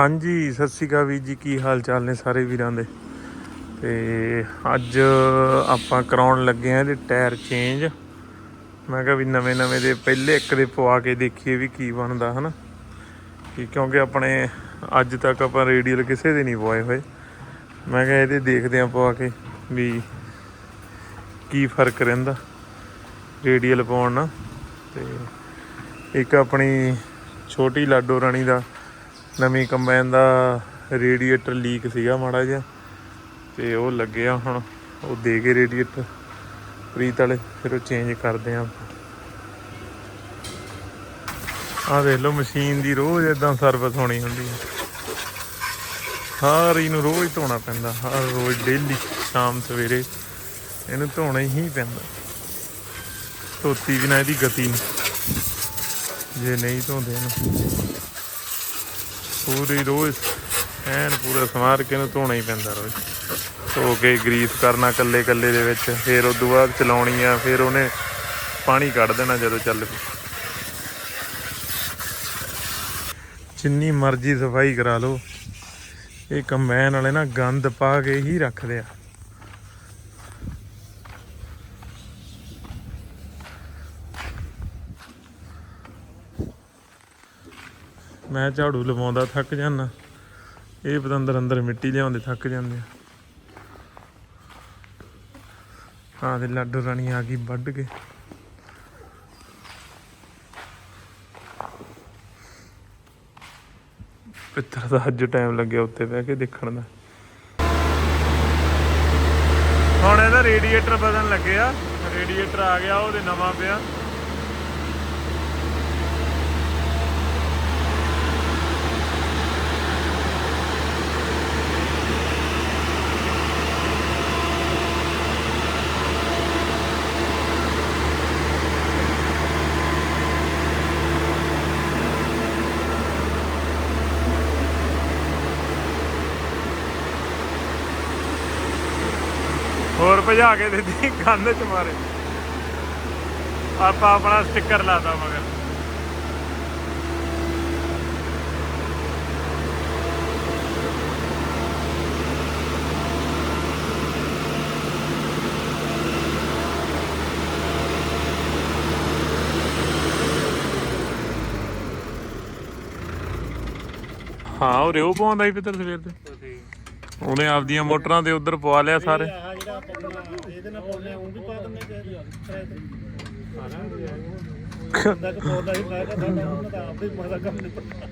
ਹਾਂਜੀ, ਸਤਿ ਸ਼੍ਰੀ ਅਕਾਲ ਵੀਰ ਜੀ, ਕੀ ਹਾਲ ਚਾਲ ਨੇ ਸਾਰੇ ਵੀਰਾਂ ਦੇ? ਤੇ ਅੱਜ ਆਪਾਂ ਕਰਾਉਣ ਲੱਗੇ ਆ ਇਹਦੇ ਟਾਇਰ ਚੇਂਜ ਮੈਂ ਕਿਹਾ ਵੀ ਨਵੇਂ ਨਵੇਂ ਦੇ ਪਹਿਲੇ ਇੱਕ ਦੇ ਪਵਾ ਕੇ ਦੇਖੀਏ ਵੀ ਕੀ ਬਣਦਾ, ਹਨਾ? ਕਿ ਕਿਉਂਕਿ ਆਪਣੇ ਅੱਜ ਤੱਕ ਆਪਾਂ ਰੇਡੀਅਲ ਕਿਸੇ ਦੇ ਨਹੀਂ ਪਵਾਏ ਹੋਏ। ਮੈਂ ਕਿਹਾ ਇਹਦੇ ਦੇਖਦੇ ਆ ਪਵਾ ਕੇ ਵੀ ਕੀ ਫ਼ਰਕ ਰਹਿੰਦਾ ਰੇਡੀਅਲ ਪਾਉਣ ਨਾਲ। ਤੇ ਇੱਕ ਆਪਣੀ ਛੋਟੀ ਲਾਡੋ ਰਾਣੀ ਦਾ ਨਵੀਂ ਕੰਬਾਈਨ ਦਾ ਰੇਡੀਏਟਰ ਲੀਕ ਸੀਗਾ ਮਾੜਾ ਜਿਹਾ, ਤੇ ਉਹ ਲੱਗਿਆ ਹੁਣ, ਉਹ ਦੇ ਕੇ ਰੇਡੀਏਟਰ। ਪ੍ਰੀਤ ਵਾਲੇ, ਫਿਰ ਉਹ ਚੇਂਜ ਕਰਦੇ ਆ ਆਹ ਦੇਖ ਲਓ, ਮਸ਼ੀਨ ਦੀ ਰੋਜ਼ ਇਦਾਂ ਸਰਵਿਸ ਹੋਣੀ ਹੁੰਦੀ ਹੈ ਹਰ ਇਹਨੂੰ ਰੋਜ਼ ਧੋਣਾ ਪੈਂਦਾ, ਹਰ ਰੋਜ਼ ਡੇਲੀ ਸ਼ਾਮ ਸਵੇਰੇ। ਇਹਨੂੰ ਧੋਣਾ ਹੀ ਪੈਂਦਾ। ਧੋਤੀ ਬਿਨਾਂ ਇਹਦੀ ਗਤੀ ਨਹੀਂ। ਜੇ ਨਹੀਂ ਧੋਂਦੇ ਇਹਨੂੰ। ਪੂਰੀ ਰੋਜ਼ ਐਨ ਪੂਰਾ ਸਮਾਰ ਕੇ ਇਹਨੂੰ ਧੋਣਾ ਹੀ ਪੈਂਦਾ ਰੋਜ਼। ਧੋ ਕੇ ਗਰੀਸ ਕਰਨਾ ਕੱਲੇ ਕੱਲੇ ਦੇ ਵਿੱਚ, ਫਿਰ ਉਸ ਤੋਂ ਬਾਅਦ ਚਲਾਉਣੀ ਆ, ਫਿਰ ਉਹਨੇ ਪਾਣੀ ਕੱਢ ਦੇਣਾ ਜਦੋਂ ਚੱਲ ਪਈ। ਜਿੰਨੀ ਮਰਜ਼ੀ ਸਫ਼ਾਈ ਕਰਾ ਲਓ, ਇਹ ਕੰਬਾਈਨ ਵਾਲੇ ਨਾ ਗੰਦ ਪਾ ਕੇ ਹੀ ਰੱਖਦੇ ਆ। ਮੈਂ ਝਾੜੂ ਲਵਾਉਂਦਾ, ਥੱਕ ਜਾਂਦਾ। ਇਹ ਪਤੰਦਰ ਅੰਦਰ ਮਿੱਟੀ ਲਿਆਉਂਦੇ, ਥੱਕ ਜਾਂਦੇ ਆ। ਹਾਂ ਤੇ ਲਾਡੋ ਰਾਣੀ ਆ ਗਈ ਵੱਢ ਕੇ। ਪਿੱਤਰ ਦਾ ਅੱਜ ਟਾਈਮ ਲੱਗਿਆ ਉੱਤੇ ਬਹਿ ਕੇ ਦੇਖਣ ਦਾ। ਹੁਣ ਇਹਦਾ ਰੇਡੀਏਟਰ ਬਦਲਣ ਲੱਗਿਆ ਰੇਡੀਏਟਰ ਆ ਗਿਆ, ਉਹਦੇ ਨਵਾਂ ਪਿਆ ਹੋਰ ਭਜਾ ਕੇ ਦਿੱਤੀ ਕੰਧ ਚ ਮਾਰੇ। ਆਪਾਂ ਆਪਣਾ ਸਟicker ਲਾਤਾ ਮਗਰ। ਹਾਂ ਉਹ ਰਿਓ ਪਾਉਂਦਾ ਹੀ ਪਿੱਤਰ ਸਵੇਰ ਤੇ ਉਹਨੇ ਆਪਦੀਆਂ ਮੋਟਰਾਂ ਦੇ ਉਧਰ ਪਵਾ ਲਿਆ ਸਾਰੇ। ਇਹਦੇ ਨਾਲ ਪਾਉਂਦੇ ਆ ਉਹ ਵੀ ਪਾ ਦਿੰਦੇ ਕਿ ਕਿਰਾਏ ਤੇ ਬੰਦਾ ਕਿ ਪਾਉਂਦਾ ਹੀ ਮੈਂ ਕਹਿੰਦਾ ਸਾਡਾ ਉਹਨਾਂ ਦਾ ਆਪੇ ਮਰਦਾ ਕੰਮ ਨਹੀਂ ਪੜਦਾ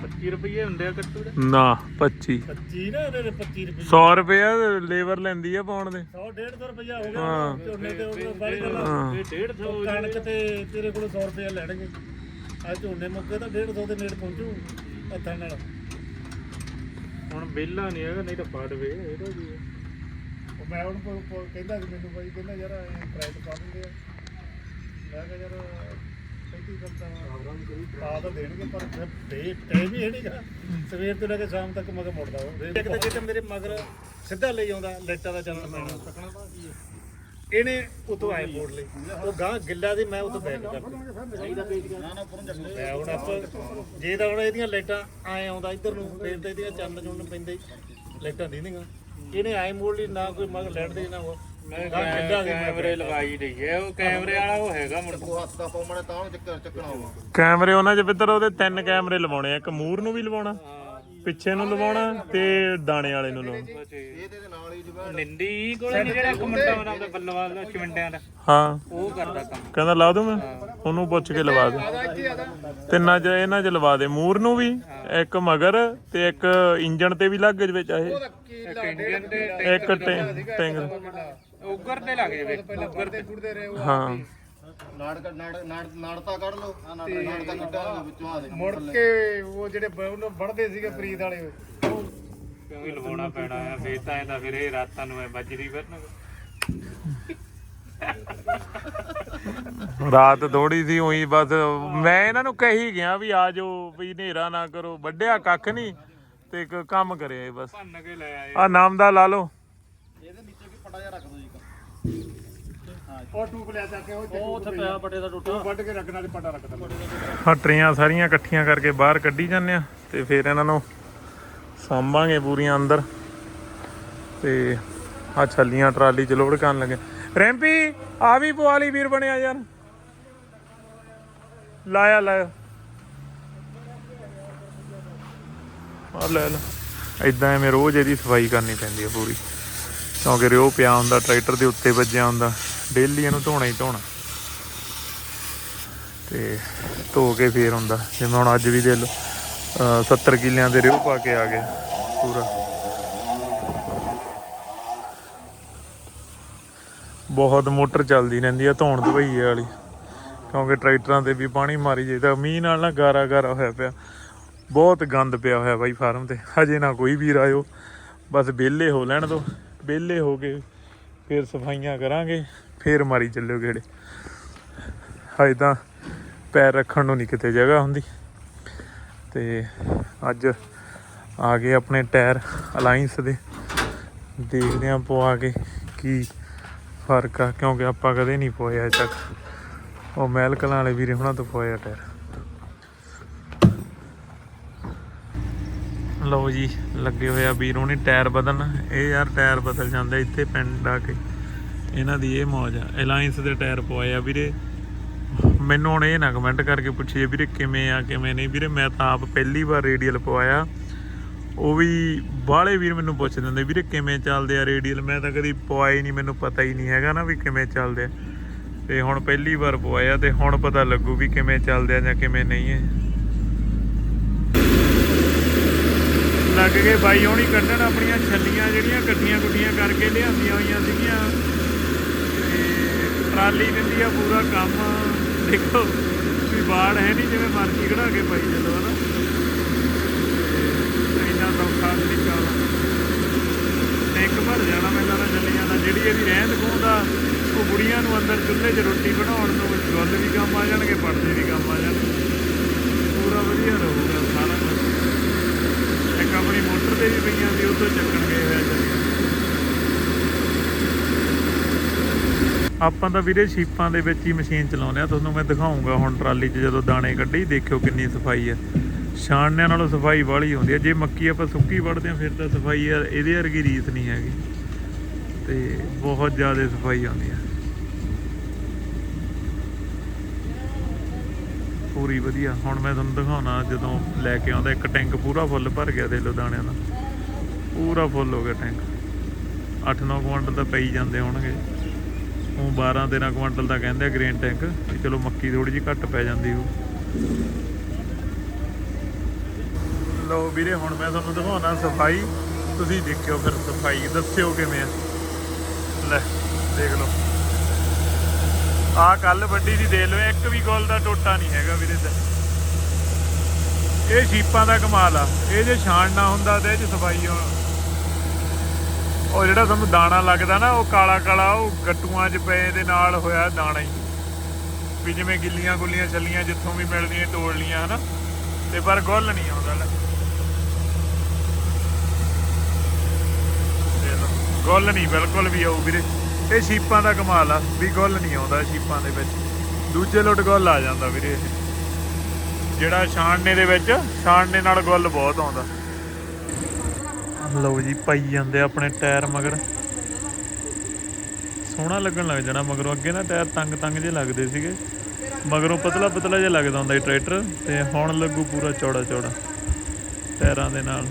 25 ਰੁਪਏ ਹੁੰਦੇ ਆ ਕੱਟੂ ਦੇ। ਨਾ 25 25 ਨਾ ਇਹਦੇ ਦੇ 25 ਰੁਪਏ 100 ਰੁਪਇਆ ਲੇਬਰ ਲੈਂਦੀ ਆ ਪਾਉਣ ਦੇ। 100 150 ਰੁਪਏ ਹੋ ਹਾਂ। ਗਿਆ। ਝੋਨੇ ਤੇ ਉਹ ਬਾਲੀ ਗੱਲ। ਹਾਂ। 150 ਕਣਕ ਤੇ ਤੇਰੇ ਕੋਲ 100 ਰੁਪਏ ਲੈਣਗੇ। ਆ ਝੋਨੇ ਮੁੱਕੇ ਤਾਂ 150 ਦੇ ਨੇੜੇ ਪਹੁੰਚੂ। ਹੱਥਾਂ ਨਾਲ। ਹੁਣ ਵਿਹਲਾ ਨਹੀਂ ਹੈਗਾ ਨਹੀਂ ਤਾਂ ਪੜ ਵੇ ਇਹਦਾ ਕੀ ਹੈ ਉਹ ਮੈਂ ਉਹਨੂੰ ਪੁ- ਪੁ- ਕਹਿੰਦਾ ਸੀ ਮੈਨੂੰ ਬਾਈ ਕਹਿੰਦਾ ਯਾਰ ਤੇ ਪਾ ਦਿੰਦੇ ਆ। ਮੈਂ ਕਿਹਾ ਯਾਰ ਕਹਿੰਦੀ ਕਰਦਾ ਪਾ ਤਾਂ ਦੇਣਗੇ ਪਰ ਫਿਰ ਦੇ ਟਾਈਮ ਹੀ ਹੈ ਨਹੀਂਗਾ ਸਵੇਰ ਤੋਂ ਲੈ ਕੇ ਸ਼ਾਮ ਤੱਕ ਮਗਰ ਮੁੜਦਾ ਉਹ। ਇੱਕ ਤਾਂ ਜੇ ਮੇਰੇ ਮਗਰ ਸਿੱਧਾ ਲਈ ਆਉਂਦਾ ਲਾਈਟਾਂ ਦਾ ਚੱਲਣ ਪੈਣਾ। ਇਹਨੇ ਉਤੋਂ ਆਏ ਬੋਰਡ ਲਈ। ਉਹ ਗਾਂ ਗਿੱਲਾ ਦੀ ਮੈਂ ਉਤੋਂ ਬੈਕ ਕਰਦਾ ਮੈਂ ਹੁਣ ਆਪਾਂ ਜੇ ਤਾਂ ਹੁਣ ਇਹਦੀਆਂ ਲਾਈਟਾਂ ਆਏ ਆਉਂਦਾ ਇੱਧਰ ਨੂੰ ਫੇਰ ਤੇ ਇਹਦੀਆਂ ਚੰਨ ਜੁਣ ਪੈਂਦੇ ਲਾਈਟਾਂ ਦੀਨੀਆਂ ਇਹਨੇ ਆਏ ਮੋੜ ਲਈ ਨਾ ਕੋਈ ਮਗਰ ਲੈਟ ਦੇ ਨਾ ਉਹ। ਮੈਂ ਕੈਮਰੇ ਲਵਾਈ ਰਹੀ ਹੈ ਉਹ ਕੈਮਰੇ ਵਾਲਾ ਉਹ ਹੈਗਾ ਮੁੰਡਾ। ਉਹ ਹੱਥ ਦਾ ਪਾਉਣਾ ਤਾਂ ਉਹਨੂੰ ਚੱਕਰ ਚੱਕਣਾ ਹੋਊਗਾ ਕੈਮਰੇ ਉਹਨਾਂ 'ਚ ਪਿੱਤਰ ਉਹਦੇ ਤਿੰਨ ਕੈਮਰੇ ਲਵਾਉਣੇ ਆ ਇੱਕ ਮੂਰ ਨੂੰ ਵੀ ਲਵਾਉਣਾ। ਪਿੱਛੇ ਨੂੰ ਲਵਾਉਣਾ ਤੇ ਦਾਣੇ ਵਾਲੇ ਨੂੰ ਲਵਾਉਣਾ। ਇਹਦੇ ਦੇ ਨਾਲ ਹੀ ਜੁਗਾ ਨਿੰਦੀ ਕੋਲੇ ਜਿਹੜਾ ਇੱਕ ਮੁੰਡਾ ਉਹਨਾਂ ਦਾ ਬੱਲਵਾਲ ਦਾ ਚਿਮੰਡਿਆਂ ਦਾ। ਹਾਂ। ਉਹ ਕਰਦਾ ਕੰਮ। ਕਹਿੰਦਾ ਲਾ ਦੂੰ ਮੈਂ? ਉਹਨੂੰ ਪੁੱਛ ਕੇ ਲਵਾ ਦੇ। ਤਿੰਨਾਂ 'ਚ ਇਹਨਾਂ 'ਚ ਲਵਾ ਦੇ ਮੂਰ ਨੂੰ ਵੀ ਇੱਕ ਮਗਰ ਤੇ ਇੱਕ ਇੰਜਣ ਤੇ ਵੀ ਲੱਗ ਵਿੱਚ ਇਹ ਇੱਕ ਇੰਡੀਅਨ ਤੇ ਇੱਕ ਟੈਂ- ਟੈਂਕ ਉਗਰ ਤੇ ਲੱਗ ਜਾਵੇ ਉਗਰ ਤੇ। ਹਾਂ। ਨਾੜ ਕੱਢ- ਨਾੜ ਨਾੜ ਨਾੜਤਾ ਕੱਢ ਲਓ। ਆ ਨਾੜ ਨਾੜਤਾ ਕੱਢਾਂਗੇ ਵਿੱਚੋਂ ਆ ਦੇ ਮੁੜ ਕੇ ਉਹ ਜਿਹੜੇ ਬ- ਉਹਨੂੰ ਵੜਦੇ ਸੀਗੇ ਫਰੀਦ ਵਾਲੇ। ਉਹ ਕਿਉਂਕਿ ਲਵਾਉਣਾ ਪੈਣਾ ਆ ਫੇਰ ਤਾਂ ਇਹਦਾ ਫਿਰ ਇਹ ਰਾਤਾਂ ਨੂੰ ਐ ਵੱਜਦੀ ਫਿਰਨਗੇ। ਰਾਤ ਥੋੜੀ ਸੀ ਉਹੀ ਬਸ ਮੈਂ ਇਹਨਾਂ ਨੂੰ ਕਹੀ ਗਿਆ ਵੀ ਆ ਜਾਓ ਵੀ ਹਨੇਰਾ ਨਾ ਕਰੋ। ਵੱਡਿਆ ਕੱਖ ਨਹੀਂ ਤੇ ਇੱਕ ਕੰਮ ਕਰਿਆ ਬਸ। ਭੰਨ ਕੇ ਲੈ ਆਏ। ਆ ਨਾਮ ਦਾ ਲਾ ਲਓ। ਇਹਦੇ ਨੀਚੇ ਵੀ ਫਟਾ ਰੱਖ ਜੀ ਇੱਕ। ਹਾਂ ਉਹ ਟੂਬ ਲਿਆ ਚੱਕ ਕੇ ਉਹ ਉਹ ਉੱਥੇ ਪਿਆ ਪੱਟੇ ਦਾ ਟੁੱਟਾ। ਟੂਬ ਵੱਢ ਕੇ ਰੱਖਣਾ ਤੇ ਪਟਾ ਰੱਖਦਾ ਆਹ ਟਰੇਆਂ ਸਾਰੀਆਂ ਇਕੱਠੀਆਂ ਕਰਕੇ ਬਾਹਰ ਕੱਢੀ ਜਾਂਦੇ ਆ ਤੇ ਫਿਰ ਇਹਨਾਂ ਨੂੰ ਸਾਂਭਾਂਗੇ ਪੂਰੀਆਂ ਅੰਦਰ। ਤੇ ਆ ਛੱਲੀਆਂ ਟਰਾਲੀ ਚ ਲੋਡ ਕਰਨ ਲੱਗੇ। ਰੈਂਪੀ ਆ ਵੀ ਪਵਾ ਲਈ ਵੀਰ ਬਣਿਆ ਯਾਰ। ਲਾਇਆ ਲਾਇਆ। ਆ ਲੈ ਲੈ। ਇਦਾਂ ਐਵੇਂ ਰੋਜ਼ ਇਹਦੀ ਸਫ਼ਾਈ ਕਰਨੀ ਪੈਂਦੀ ਹੈ ਪੂਰੀ। ਕਿਉਂਕਿ ਰਿਓ ਪਿਆ ਹੁੰਦਾ ਟਰੈਕਟਰ ਦੇ ਉੱਤੇ ਵੱਜਿਆ ਹੁੰਦਾ। ਡੇਲੀ ਇਹਨੂੰ ਧੋਣਾ ਹੀ ਧੋਣਾ। ਤੇ ਧੋ ਕੇ ਫੇਰ ਹੁੰਦਾ ਜਿਵੇਂ ਹੁਣ ਅੱਜ ਵੀ ਦੇ ਲਓ, ਅਹ 70 ਕਿੱਲਿਆਂ ਦੇ ਰਿਓ ਪਾ ਕੇ ਆ ਗਏ ਪੂਰਾ। ਬਹੁਤ ਮੋਟਰ ਚੱਲਦੀ ਰਹਿੰਦੀ ਆ, ਧੋਣ ਧਵਈਏ ਵਾਲੀ। ਕਿਉਂਕਿ ਟਰੈਕਟਰਾਂ ਤੇ ਵੀ ਪਾਣੀ ਮਾਰੀ ਜਾਈਦਾ ਮੀਂਹ ਨਾਲ ਨਾ ਗਾਰਾ ਗਾਰਾ ਹੋਇਆ ਪਿਆ। ਬਹੁਤ ਗੰਦ ਪਿਆ ਹੋਇਆ ਬਾਈ ਫਾਰਮ ਤੇ। ਹਜੇ ਨਾ ਕੋਈ ਵੀਰ ਆਇਓ। ਬਸ ਵਿਹਲੇ ਹੋ ਲੈਣ ਦੋ। ਵਿਹਲੇ ਹੋ ਕੇ ਫਿਰ ਸਫਾਈਆਂ ਕਰਾਂਗੇ। ਫੇਰ ਮਾਰੀ ਚੱਲਿਓ ਗੇੜੇ। ਹਜੇ ਤਾਂ ਪੈਰ ਰੱਖਣ ਨੂੰ ਨਹੀਂ ਕਿਤੇ ਜਗ੍ਹਾ ਹੁੰਦੀ। ਤੇ ਅੱਜ ਆ ਗਏ ਆਪਣੇ ਟਾਇਰ ਅਲਾਈਅੰਸ ਦੇ। ਦੇਖਦੇ ਆਂ ਪਵਾ ਕੇ ਕੀ ਫ਼ਰਕ ਆ, ਕਿਉਂਕਿ ਆਪਾਂ ਕਦੇ ਨਹੀਂ ਪਵਾਏ ਅਜੇ ਤੱਕ। ਉਹ ਮਹਿਲ ਕਲਾਂ ਵਾਲੇ ਵੀਰੇ ਹੁਣਾਂ ਤੋਂ ਪਵਾਇਆ ਟਾਇਰ। ਲਓ ਜੀ, ਲੱਗੇ ਹੋਏ ਆ ਵੀਰੋਂ ਨੇ ਟਾਇਰ ਬਦਲਣ। ਇਹ ਯਾਰ ਟਾਇਰ ਬਦਲ ਜਾਂਦਾ ਇੱਥੇ ਪਿੰਡ ਆ ਕੇ। ਇਹਨਾਂ ਦੀ ਇਹ ਮੌਜ ਆ। ਅਲਾਈਅੰਸ ਦੇ ਟਾਇਰ ਪਵਾਏ ਆ ਵੀਰੇ। ਮੈਨੂੰ ਹੁਣ ਇਹ ਨਾ ਕਮੈਂਟ ਕਰਕੇ ਪੁੱਛੀਏ ਵੀਰੇ ਕਿਵੇਂ ਆ, ਕਿਵੇਂ ਨਹੀਂ। ਵੀਰੇ ਮੈਂ ਤਾਂ ਆਪ ਪਹਿਲੀ ਵਾਰ ਰੇਡੀਅਲ ਪਵਾਇਆ। ਉਹ ਵੀ ਬਾਹਲੇ ਵੀਰ ਮੈਨੂੰ ਪੁੱਛ ਦਿੰਦੇ ਵੀਰੇ ਕਿਵੇਂ ਚੱਲਦੇ ਆ ਰੇਡੀਅਲ ਮੈਂ ਤਾਂ ਕਦੀ ਪਵਾਏ ਨਹੀਂ, ਮੈਨੂੰ ਪਤਾ ਹੀ ਨਹੀਂ ਹੈਗਾ ਨਾ ਵੀ ਕਿਵੇਂ ਚੱਲਦੇ ਆ। ਤੇ ਹੁਣ ਪਹਿਲੀ ਵਾਰ ਪਵਾਇਆ ਤੇ ਹੁਣ ਪਤਾ ਲੱਗੂ ਵੀ ਕਿਵੇਂ ਚੱਲਦੇ ਆ ਜਾਂ ਕਿਵੇਂ ਨਹੀਂ ਹੈ ਲੱਗ ਗਏ ਬਾਈ ਹੋਣੀ ਕੱਢਣ ਆਪਣੀਆਂ ਛੱਲੀਆਂ ਜਿਹੜੀਆਂ ਇਕੱਠੀਆਂ ਗੁੱਡੀਆਂ ਕਰਕੇ ਲਿਆਂਦੀਆਂ ਹੋਈਆਂ ਸੀਗੀਆਂ। ਟਰਾਲੀ ਦਿੰਦੀ ਆ ਪੂਰਾ ਕੰਮ। ਦੇਖੋ ਵੀ ਬਾੜ ਹੈ ਨਹੀਂ, ਜਿਵੇਂ ਮਰਜ਼ੀ ਕਢਾ ਕੇ ਪਾਈ ਚੱਲੋ, ਹਨਾ? ਇੰਨਾ ਸੌਖਾ ਨਹੀਂ ਚੱਲਦਾ। ਟੈਂਕ ਭਰ ਜਾਣਾ ਮੈਨੂੰ ਲੱਗਦਾ ਛੱਲੀਆਂ ਦਾ ਜਿਹੜੀ ਇਹਦੀ ਰਹਿੰਦ ਖੂੰਹਦ ਆ, ਉਹ ਬੁੜੀਆਂ ਨੂੰ ਅੰਦਰ ਚੁੱਲ੍ਹੇ 'ਚ ਰੋਟੀ ਬਣਾਉਣ ਨੂੰ ਗੁੱਲ ਵੀ ਕੰਮ ਆ ਜਾਣਗੇ ਪੜਦੇ ਵੀ ਕੰਮ ਆ ਜਾਣਗੇ। ਪੂਰਾ ਵਧੀਆ ਰਹੂਗਾ ਸਾਰਾ ਕੁਝ ਇੱਕ ਆਪਣੀ ਮੋਟਰ ਤੇ ਵੀ ਪਈਆਂ ਸੀ ਉਹ ਤੋਂ ਚੱਕਣ ਗਏ ਹੋਇਆ ਚੱਲੀਆਂ ਆਪਾਂ ਤਾਂ ਵੀਰੇ ਸ਼ੀਪਾਂ ਦੇ ਵਿੱਚ ਹੀ ਮਸ਼ੀਨ ਚਲਾਉਂਦੇ ਆ। ਤੁਹਾਨੂੰ ਮੈਂ ਦਿਖਾਉਂਗਾ ਹੁਣ ਟਰਾਲੀ 'ਚ ਜਦੋਂ ਦਾਣੇ ਕੱਢੀ, ਦੇਖਿਓ ਕਿੰਨੀ ਸਫ਼ਾਈ ਹੈ ਛਾਣਿਆਂ ਨਾਲੋਂ ਸਫ਼ਾਈ ਵਾਲੀ ਹੁੰਦੀ ਹੈ ਜੇ ਮੱਕੀ ਆਪਾਂ ਸੁੱਕੀ ਵੜਦੇ ਆ, ਫਿਰ ਤਾਂ ਸਫ਼ਾਈ ਆ, ਇਹਦੇ ਵਰਗੀ ਰੀਤ ਨਹੀਂ ਹੈਗੀ। ਤੇ ਬਹੁਤ ਜ਼ਿਆਦਾ ਸਫ਼ਾਈ ਆਉਂਦੀ ਹੈ ਪੂਰੀ ਵਧੀਆ। ਹੁਣ ਮੈਂ ਤੁਹਾਨੂੰ ਦਿਖਾਉਣਾ, ਜਦੋਂ ਲੈ ਕੇ ਆਉਂਦਾ, ਇੱਕ ਟੈਂਕ ਪੂਰਾ ਫੁੱਲ ਭਰ ਗਿਆ, ਦੇ ਲੋ ਦਾਣਿਆਂ ਦਾ। ਪੂਰਾ ਫੁੱਲ ਹੋ ਗਿਆ ਟੈਂਕ। 8-9 ਕੁਇੰਟਲ ਤਾਂ ਪਈ ਜਾਂਦੇ ਹੋਣਗੇ। ਉਹ 12-13 ਕੁਇੰਟਲ ਦਾ ਕਹਿੰਦੇ ਆ ਗ੍ਰੇਨ ਟੈਂਕ ਵੀ ਚਲੋ ਮੱਕੀ ਥੋੜੀ ਜਿਹੀ ਘੱਟ ਪੈ ਜਾਂਦੀ ਉਹ ਲਓ ਵੀਰੇ, ਹੁਣ ਮੈਂ ਤੁਹਾਨੂੰ ਦਿਖਾਉਣਾ ਸਫ਼ਾਈ। ਤੁਸੀਂ ਦੇਖਿਓ ਫਿਰ ਸਫ਼ਾਈ, ਦੱਸਿਓ ਕਿਵੇਂ ਆ। ਲੈ, ਦੇਖ ਲਓ। ਆ ਕੱਲ ਵੱਡੀ ਦੀ ਦੇ ਲਓ, ਇੱਕ ਵੀ ਗੋਲ ਦਾ ਟੋਟਾ ਨਹੀਂ ਹੈਗਾ ਵੀਰੇ ਤੇ ਇਹ ਸ਼ੀਪਾਂ ਦਾ ਕਮਾਲ ਆ। ਇਹ ਜੇ ਛਾਣਨਾ ਹੁੰਦਾ ਤੇ ਇਹ ਚ ਸਫ਼ਾਈ ਹੋਣ ਉਹ ਜਿਹੜਾ ਤੁਹਾਨੂੰ ਦਾਣਾ ਲੱਗਦਾ ਨਾ, ਉਹ ਕਾਲਾ ਕਾਲਾ, ਉਹ ਗੱਟੂਆਂ 'ਚ ਪਏ ਦੇ ਨਾਲ ਹੋਇਆ ਦਾਣਾ ਹੀ। ਵੀ ਜਿਵੇਂ ਗਿੱਲੀਆਂ ਗੁੱਲੀਆਂ ਛੱਲੀਆਂ ਜਿੱਥੋਂ ਵੀ ਮਿਲਦੀਆਂ, ਤੋੜ ਲੀਆਂ ਹਨਾ? ਤੇ ਪਰ ਗੁੱਲ ਨਹੀਂ ਆਉਂਦਾ ਲੈ। ਗੁੱਲ ਨਹੀਂ ਬਿਲਕੁਲ ਵੀ ਆਉ ਵੀਰੇ। ਇਹ ਸ਼ੀਪਾਂ ਦਾ ਕਮਾਲ ਆ, ਵੀ ਗੁੱਲ ਨਹੀਂ ਆਉਂਦਾ ਸ਼ੀਪਾਂ ਦੇ ਵਿੱਚ। ਦੂਜੇ ਲੁੱਟ ਗੁੱਲ ਆ ਜਾਂਦਾ ਵੀਰੇ ਇਹ। ਜਿਹੜਾ ਛਾਣਨੇ ਦੇ ਵਿੱਚ, ਛਾਣਨੇ ਨਾਲ ਗੁੱਲ ਬਹੁਤ ਆਉਂਦਾ। ਲਓ ਜੀ, ਪਾਈ ਜਾਂਦੇ ਆਪਣੇ ਟਾਇਰ ਮਗਰ। ਸੋਹਣਾ ਲੱਗਣ ਲੱਗ ਜਾਣਾ ਮਗਰੋਂ, ਅੱਗੇ ਨਾ ਟਾਇਰ ਤੰਗ ਤੰਗ ਜੇ ਲੱਗਦੇ ਸੀਗੇ। ਮਗਰੋਂ ਪਤਲਾ ਪਤਲਾ ਜਿਹਾ ਲੱਗਦਾ ਹੁੰਦਾ ਸੀ ਟਰੈਕਟਰ, ਤੇ ਹੁਣ ਲੱਗੂ ਪੂਰਾ ਚੌੜਾ ਚੌੜਾ ਟਾਇਰਾਂ ਦੇ ਨਾਲ।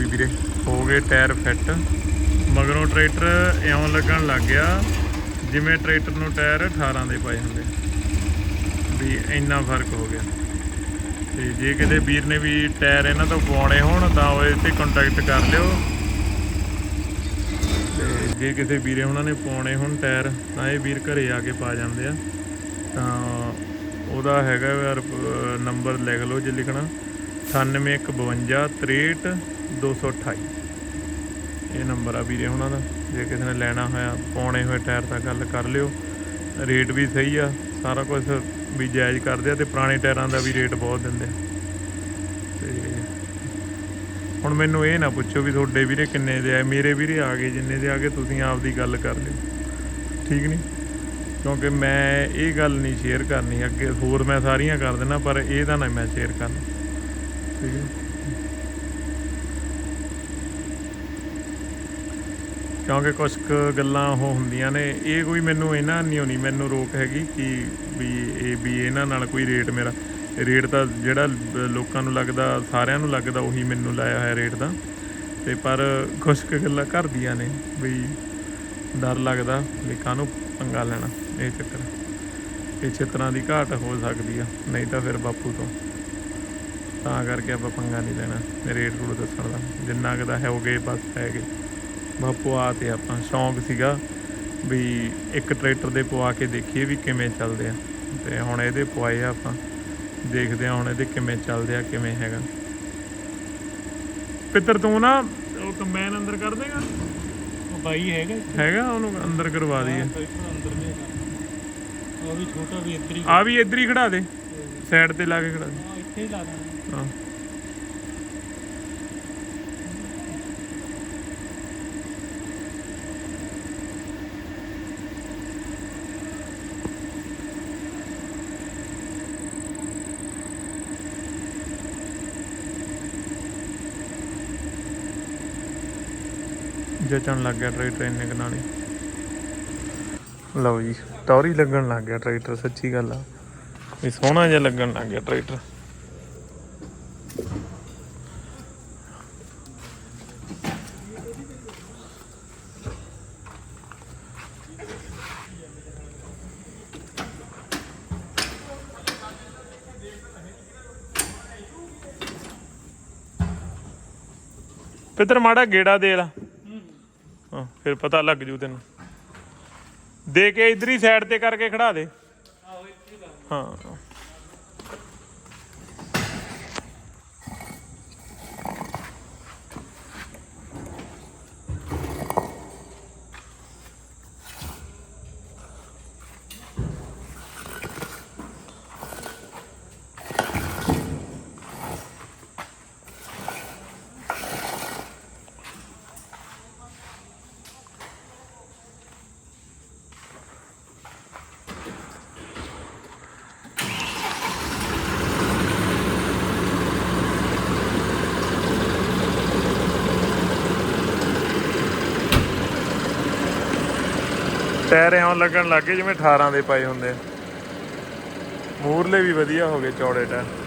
ਲਓ ਵੀਰੇ, ਹੋ ਗਏ ਟਾਇਰ ਫਿੱਟ ਮਗਰੋਂ ਟਰੈਕਟਰ ਇਉਂ ਲੱਗਣ ਲੱਗ ਗਿਆ, ਜਿਵੇਂ ਟਰੈਕਟਰ ਨੂੰ ਟਾਇਰ 18 ਦੇ ਪਾਏ ਹੁੰਦੇ। ਵੀ ਇੰਨਾ ਫ਼ਰਕ ਹੋ ਗਿਆ। ਤੇ ਜੇ ਕਿਤੇ ਵੀਰ ਨੇ ਵੀ ਟਾਇਰ ਇਹਨਾਂ ਤੋਂ ਪਵਾਉਣੇ ਹੋਣ, ਤਾਂ ਉਹ ਇਹ ਤੇ ਕੰਟੈਕਟ ਕਰ ਲਿਓ। ਤੇ ਜੇ ਕਿਸੇ ਵੀਰੇ ਉਹਨਾਂ ਨੇ ਪਾਉਣੇ ਹੋਣ ਟਾਇਰ ਤਾਂ ਇਹ ਵੀਰ ਘਰੇ ਆ ਕੇ ਪਾ ਜਾਂਦੇ ਆ। ਤਾਂ ਉਹਦਾ ਹੈਗਾ ਨੰਬਰ ਲਿਖ ਲਓ ਜੇ ਲਿਖਣਾ। 9852 228 ਇਹ ਨੰਬਰ ਆ ਵੀਰੇ ਉਹਨਾਂ ਦਾ। ਜੇ ਕਿਸੇ ਨੇ ਲੈਣਾ ਹੋਇਆ, ਪਾਉਣੇ ਹੋਏ ਟਾਇਰ ਤਾਂ ਗੱਲ ਕਰ ਲਿਓ। ਰੇਟ ਵੀ ਸਹੀ ਆ, ਸਾਰਾ ਕੁਝ ਵੀ ਜਾਇਜ਼ ਕਰਦੇ ਆ ਤੇ ਪੁਰਾਣੇ ਟਾਇਰਾਂ ਦਾ ਵੀ ਰੇਟ ਬਹੁਤ ਦਿੰਦੇ ਆ। ਤੇ ਹੁਣ ਮੈਨੂੰ ਇਹ ਨਾ ਪੁੱਛੋ ਵੀ ਤੁਹਾਡੇ ਵੀਰੇ ਕਿੰਨੇ ਦੇ ਆ, ਮੇਰੇ ਵੀਰੇ ਆ ਗਏ, ਜਿੰਨੇ ਦੇ ਆ ਗਏ, ਤੁਸੀਂ ਆਪ ਦੀ ਗੱਲ ਕਰ ਲਿਓ। ਠੀਕ ਨਹੀਂ? ਕਿਉਂਕਿ ਮੈਂ ਇਹ ਗੱਲ ਨਹੀਂ ਸ਼ੇਅਰ ਕਰਨੀ, ਅੱਗੇ ਹੋਰ ਮੈਂ ਸਾਰੀਆਂ ਕਰ ਦੇਣਾ ਪਰ ਇਹ ਤਾਂ ਨਾ ਮੈਂ ਸ਼ੇਅਰ ਕਰਨਾ। ਠੀਕ ਹੈ? ਕਿਉਂਕਿ ਕੁਝ ਕੁ ਗੱਲਾਂ ਉਹ ਹੁੰਦੀਆਂ ਨੇ, ਇਹ ਕੋਈ ਮੈਨੂੰ ਇਹਨਾਂ ਨਹੀਂ ਹੋਣੀ, ਮੈਨੂੰ ਰੋਕ ਹੈਗੀ ਕਿ ਵੀ ਇਹ, ਵੀ ਇਹਨਾਂ ਨਾਲ ਕੋਈ ਰੇਟ ਮੇਰਾ, ਰੇਟ ਤਾਂ ਜਿਹੜਾ ਲੋਕਾਂ ਨੂੰ ਲੱਗਦਾ, ਸਾਰਿਆਂ ਨੂੰ ਲੱਗਦਾ, ਉਹੀ ਮੈਨੂੰ ਲਾਇਆ ਹੋਇਆ ਰੇਟ ਦਾ। ਤੇ ਪਰ ਕੁਝ ਗੱਲਾਂ ਘਰ ਦੀਆਂ ਨੇ, ਵੀ ਡਰ ਲੱਗਦਾ ਵੀ ਕਾਹਨੂੰ ਪੰਗਾ ਲੈਣਾ, ਇਹ ਚੱਕਰ। ਇਹ ਚਿੱਤਰਾਂ ਦੀ ਘਾਟ ਹੋ ਸਕਦੀ ਆ, ਨਹੀਂ ਤਾਂ ਫਿਰ ਬਾਪੂ ਤੋਂ। ਤਾਂ ਕਰਕੇ ਆਪਾਂ ਪੰਗਾ ਨਹੀਂ ਲੈਣਾ, ਰੇਟ ਰੂਟ ਦੱਸਣ ਦਾ, ਜਿੰਨਾ ਕੁ ਦਾ ਹੋ ਗਏ ਬਸ ਹੈਗੇ। ਆ ਤੇ ਆਪਾਂ ਸ਼ੌਂਕ ਸੀਗਾ ਵੀ ਇੱਕ ਟਰੈਕਟਰ ਦੇ ਪਵਾ ਕੇ ਦੇਖੀਏ ਵੀ ਕਿਵੇਂ ਚੱਲਦੇ ਆ। ਤੇ ਹੁਣ ਇਹਦੇ ਪਵਾਏ ਆ ਆਪਾਂ। ਦੇਖਦੇ ਆ ਹੁਣ ਇਹਦੇ ਕਿਵੇਂ ਚੱਲਦੇ ਆ ਕਿਵੇਂ ਹੈਗਾ। ਪਿੱਤਰ ਤੂੰ ਨਾ ਉਹ ਕੰਬਾਈਨ ਅੰਦਰ ਕਰ ਦੇਗਾ? ਉਹ ਬਾਈ ਹੈਗਾ? ਹੈਗਾ? ਉਹਨੂੰ ਅੰਦਰ ਕਰਵਾ ਦਈਏ। ਅੰਦਰ ਉਹ ਵੀ ਛੋਟਾ ਵੀ ਇੱਧਰ ਹੀ ਆ ਵੀ ਇੱਧਰ ਹੀ ਖੜਾ ਦੇ। ਸਾਈਡ ਤੇ ਲਾ ਕੇ ਖੜਾ ਦੇ। ਹਾਂ, ਇੱਥੇ ਹੀ ਲਾ ਦੇਣਾ। ਹਾਂ। ਜਚਣ ਲੱਗ ਗਿਆ ਟਰੈਕਟਰ ਇੰਨੇ ਕੁ ਨਾਲ ਹੀ। ਲਓ ਜੀ, ਟੌਰੀ ਲੱਗਣ ਲੱਗ ਗਿਆ ਟਰੈਕਟਰ, ਸੱਚੀ ਗੱਲ ਆ। ਵੀ ਸੋਹਣਾ ਜਿਹਾ ਲੱਗਣ ਲੱਗ ਗਿਆ ਟਰੈਕਟਰ। ਪਿੱਤਰ ਮਾੜਾ ਗੇੜਾ ਦੇ ਲਾ। ਫਿਰ ਪਤਾ ਲੱਗ ਜੂ ਤੈਨੂੰ। ਦੇ ਕੇ ਇਧਰ ਹੀ ਸਾਈਡ ਤੇ ਕਰਕੇ ਖੜਾ ਦੇ। ਹਾਂ। ਟਾਇਰ ਐਂ ਲੱਗਣ ਲੱਗੇ ਜਿਵੇਂ 18 ਦੇ ਪਏ ਹੁੰਦੇ। ਮੂਰਲੇ ਵੀ ਵਧੀਆ ਹੋ ਗਏ ਚੌੜੇ ਟਾਇਰ।